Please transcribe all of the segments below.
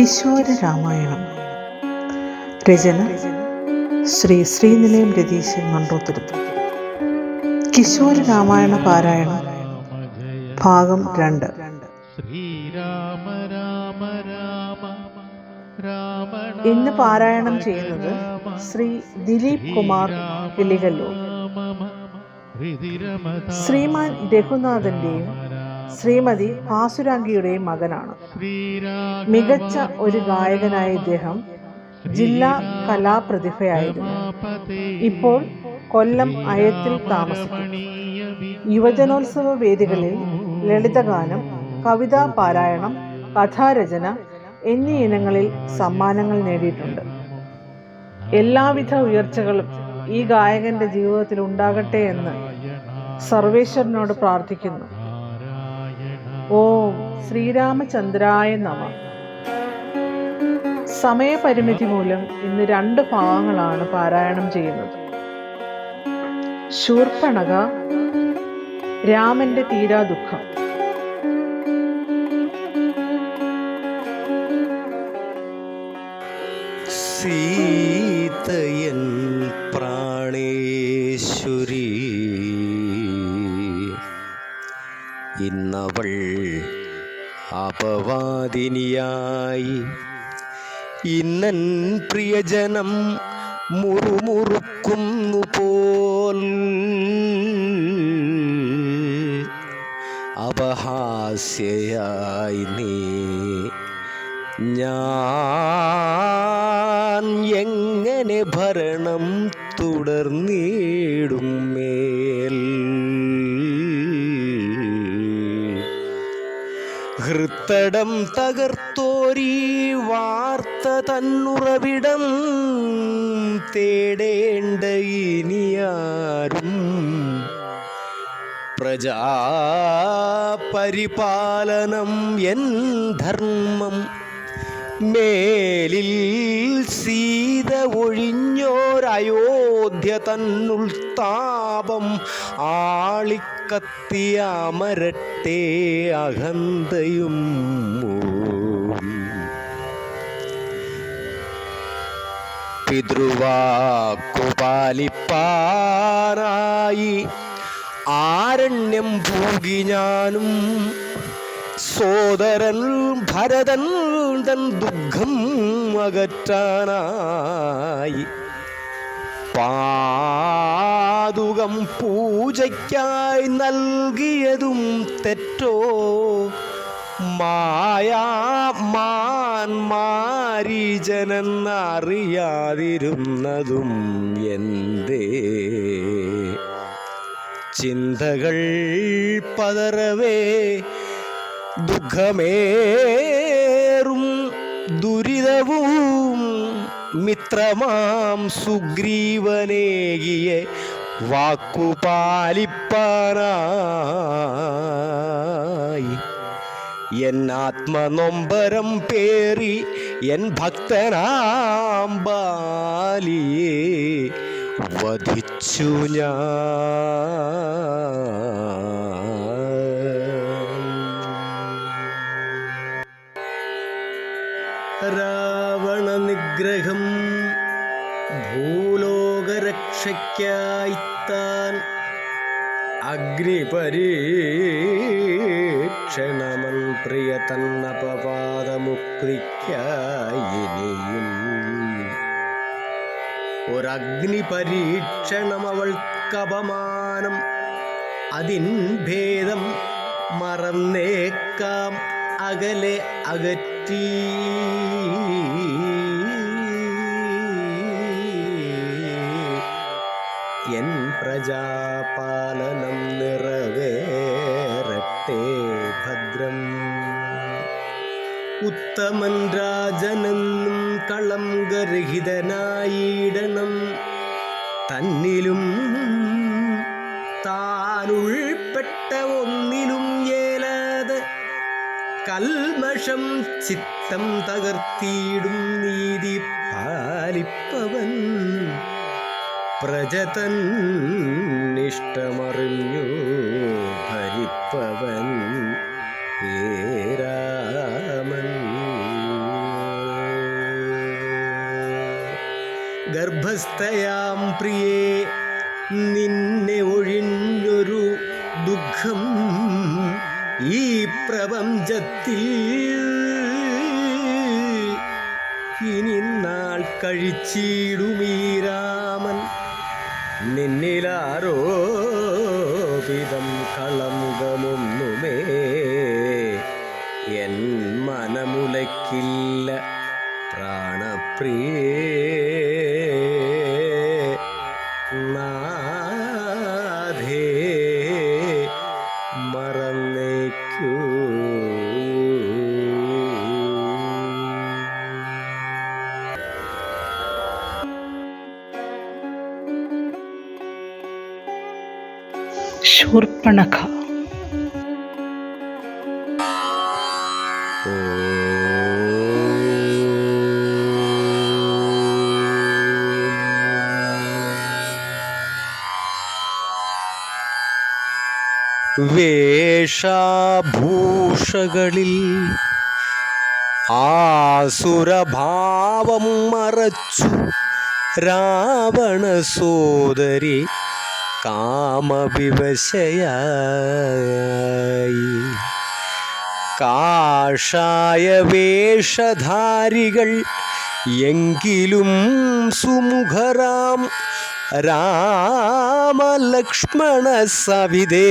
കിശോര രാമായണം രചന ശ്രീ ശ്രീനിലയം രതീശൻ മൺറോത്തുരുത്ത് കിശോര രാമായണ പാരായണം ഭാഗം രണ്ട് ഇന്ന് പാരായണം ചെയ്യുന്നത് ശ്രീ ദിലീപ് കുമാർ കിളികല്ലൂർ ശ്രീമാൻ രഘുനാഥന്റെയും ശ്രീമതി ഭാസുരാംഗിയുടെയും മകനാണ്. മികച്ച ഒരു ഗായകനായ ഇദ്ദേഹം ജില്ലാ കലാപ്രതിഭയായിരുന്നു. ഇപ്പോൾ കൊല്ലം അയത്തിൽ താമസിക്കുന്നു. യുവജനോത്സവ വേദികളിൽ ലളിതഗാനം കവിതാ പാരായണം കഥാരചന എന്നീ ഇനങ്ങളിൽ സമ്മാനങ്ങൾ നേടിയിട്ടുണ്ട്. എല്ലാവിധ ഉയർച്ചകളും ഈ ഗായകന്റെ ജീവിതത്തിൽ ഉണ്ടാകട്ടെ എന്ന് സർവേശ്വരനോട് പ്രാർത്ഥിക്കുന്നു. ഓം ശ്രീരാമചന്ദ്രായ നമ. സമയപരിമിതി മൂലം ഇന്ന് രണ്ട് ഭാഗങ്ങളാണ് പാരായണം ചെയ്യുന്നത്. ശൂർപ്പണക രാമന്റെ തീരാ ദുഃഖം സീതയൻ അപവാദിനിയായി. ഇന്നൻ പ്രിയജനം മുറുമുറുക്കുന്നു പോൽ. അപഹാസ്യയായി നീ. ഞാൻ എങ്ങനെ ഭരണം തുടർന്നിടും? ഹൃത്തടം തകർത്തോരി വാർത്ത തന്നുറവിടം തേടേണ്ട ഇനിയാരും. പ്രജാപരിപാലനം എൻ ധർമ്മം മേലിൽ സീത ഒഴിഞ്ഞോരയോധ്യ തന്നുൾ താപം ആളിക്കത്തിയമരട്ടെ അഹന്തയും പിതൃവാക്കുപാലിപ്പാനായി ആരണ്യം ഭൂകി ഞാനും സോദരൻ ഭരതൻ തൻ ദുഃഖം അകറ്റാനായി. പാതുകം പൂജയ്ക്കായി നൽകിയതും തെറ്റോ? മായാ മാൻമാരീജനെന്നറിയാതിരുന്നതും എന്തേ? ചിന്തകൾ പതറവേ ദുഃഖമേറും ദുരിതവും മിത്രമാം സുഗ്രീവനേകിയ വാക്കുപാലിപ്പാനായി. എൻ ആത്മനൊമ്പരം പേറി എൻ ഭക്തനാം ബാലിയെ വധിച്ചു ഞാൻ. ഭൂലോകരക്ഷയ്ക്കായി താൻ അഗ്നിപരീക്ഷണമൻ പ്രിയ തന്നപവാദമുക്തിക്കായി ഇനിയും ഒരഗ്നി പരീക്ഷണം അവൾക്കപമാനം അതിൻ ഭേദം മറന്നേക്കാം അകലെ അകറ്റി. എൻ പ്രജാപാലനം നിറവേറട്ടെ ഭദ്രം. ഉത്തമൻ രാജനെന്നും കളം ഗർഹിതനായിടണം. തന്നിലും താനുൾപ്പെട്ട ഒന്നിലും ഏലാതെ കൽമഷം ചിത്തം തകർത്തിയിടും നീതി പാലിപ്പവൻ. പ്രജതന്നിഷ്ടമറിഞ്ഞു ഭരിപ്പവൻ ഏരാമൻ ഗർഭസ്ഥയാം പ്രിയേ നിന്നെ ഒഴിഞ്ഞൊരു ദുഃഖം ഈ പ്രപഞ്ചത്തിൽ. ഇനി നാൾ കഴിച്ചിടുമീ നിന്നിലാരോപിതം കളമുഖമൊന്നുമേ. എൻ മനമുലക്കില്ല പ്രാണപ്രിയേ. ശൂർപ്പണഖ. വേഷാഭൂഷകളിൽ ആസുരഭാവം മറച്ചു രാവണ സോദരി കാമവിവശയായി. കാഷായ വേഷധാരികൾ എങ്കിലും സുമുഖരാം രാമലക്ഷ്മണ സവിതേ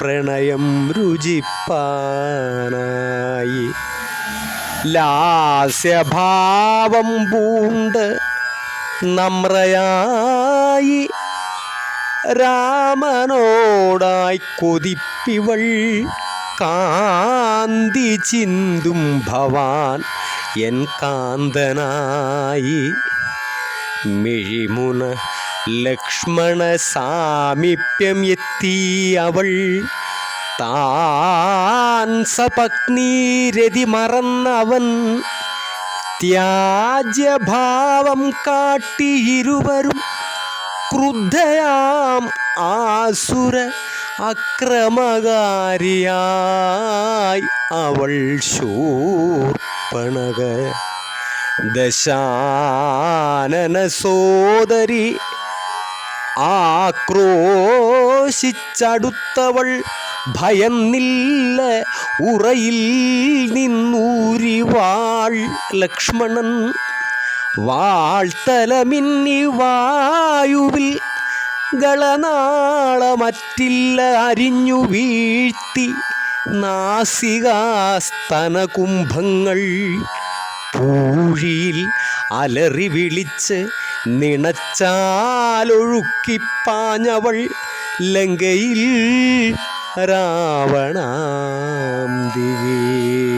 പ്രണയം രുചിപ്പാനായി. ലാസ്യഭാവം പൂണ്ട് നമ്രയായി. രാമനോടായി കൊതിപ്പിവൾ കാന്തി ചിന്തും ഭവാൻ എൻ കാന്തനായി. മിഴിമുന ലക്ഷ്മണ സാമീപ്യം എത്തി അവൾ. സപത്നീരതി മറന്നവൻ. ത്യാജ്യഭാവം കാട്ടിയിരുവരും ക്രുദ്ധയാം ആസുര അക്രമകാരിയായി അവൾ ശൂർപ്പണക. ദശാനന സോദരി ആക്രോശിച്ചടുത്തവൾ ഭയന്നില്ല ഉറയിൽ നിന്നൂരിവാൾ ലക്ഷ്മണൻ വാൾത്തലമിന്നി വായുവിൽ ഗളനാളമറ്റില്ല അരിഞ്ഞു വീഴ്ത്തി നാസികാസ്തനകുംഭങ്ങൾ പൂഴിയിൽ അലറി വിളിച്ച് നിണച്ചാലൊഴുക്കിപ്പാഞ്ഞവൾ ലങ്കയിൽ രാവണാം ദിവേ.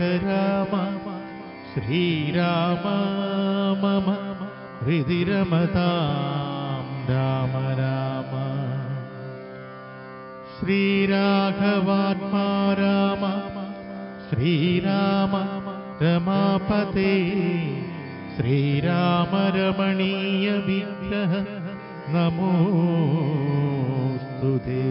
രാവണാന്തക രാമ ശ്രീരാമ മമ ഹൃദി രമതാം രാമ രാമ. ശ്രീരാഘവാത്മാ രാമ ശ്രീരാമ രമാപതേ. ശ്രീരാമ രമണീയ വിഗ്രഹ നമോസ്തുതേ